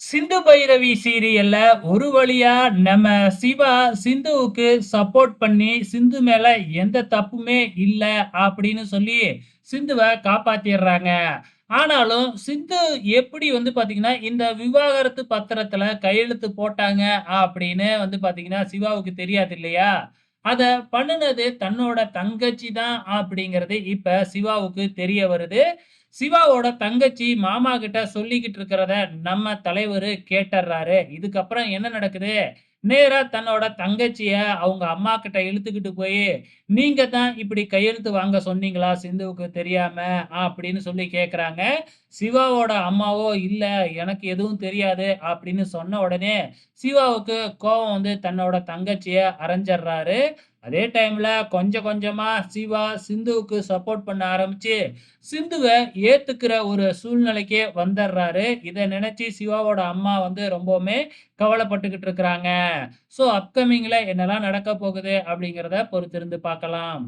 சிந்து பைரவி சீரியல்ல ஒரு வழியா நம்ம சிவா சிந்துவுக்கு சப்போர்ட் பண்ணி சிந்து மேல எந்த தப்புமே இல்லை அப்படின்னு சொல்லி சிந்துவ காப்பாத்திடுறாங்க. ஆனாலும் சிந்து எப்படி வந்து பாத்தீங்கன்னா, இந்த விவாகரத்து பத்திரத்துல கையெழுத்து போட்டாங்க அப்படின்னு வந்து பாத்தீங்கன்னா, சிவாவுக்கு தெரியாது இல்லையா? அத பண்ணுனது தன்னோட தங்கச்சி தான் அப்படிங்கிறது இப்ப சிவாவுக்கு தெரிய வருது. சிவாவோட தங்கச்சி மாமா கிட்ட சொல்லிக்கிட்டு இருக்கிறத நம்ம தலைவர் கேட்டர்றாரு. இதுக்கப்புறம் என்ன நடக்குது? நேரா தன்னோட தங்கச்சிய அவங்க அம்மா கிட்ட இழுத்துக்கிட்டு போய் "நீங்க தான் இப்படி கையெழுத்து வாங்க சொன்னீங்களா சிந்துவுக்கு தெரியாம?" அப்படின்னு சொல்லி கேக்குறாங்க சிவாவோட அம்மாவோ, "இல்ல எனக்கு எதுவும் தெரியாது" அப்படின்னு சொன்ன உடனே, சிவாவுக்கு கோவம் வந்து தன்னோட தங்கச்சிய அறைஞ்சர்றாரு. அதே டைம்ல கொஞ்சம் கொஞ்சமா சிவா சிந்துவுக்கு சப்போர்ட் பண்ண ஆரம்பிச்சு, சிந்துவை ஏத்துக்கிற ஒரு சூழ்நிலைக்கே வந்துடுறாரு இதை நினைச்சு சிவாவோட அம்மா வந்து ரொம்பவுமே கவலைப்பட்டுக்கிட்டு இருக்கிறாங்க. ஸோ அப்கமிங்ல என்னெல்லாம் நடக்க போகுது அப்படிங்கிறத பொறுத்திருந்து பார்க்கலாம்.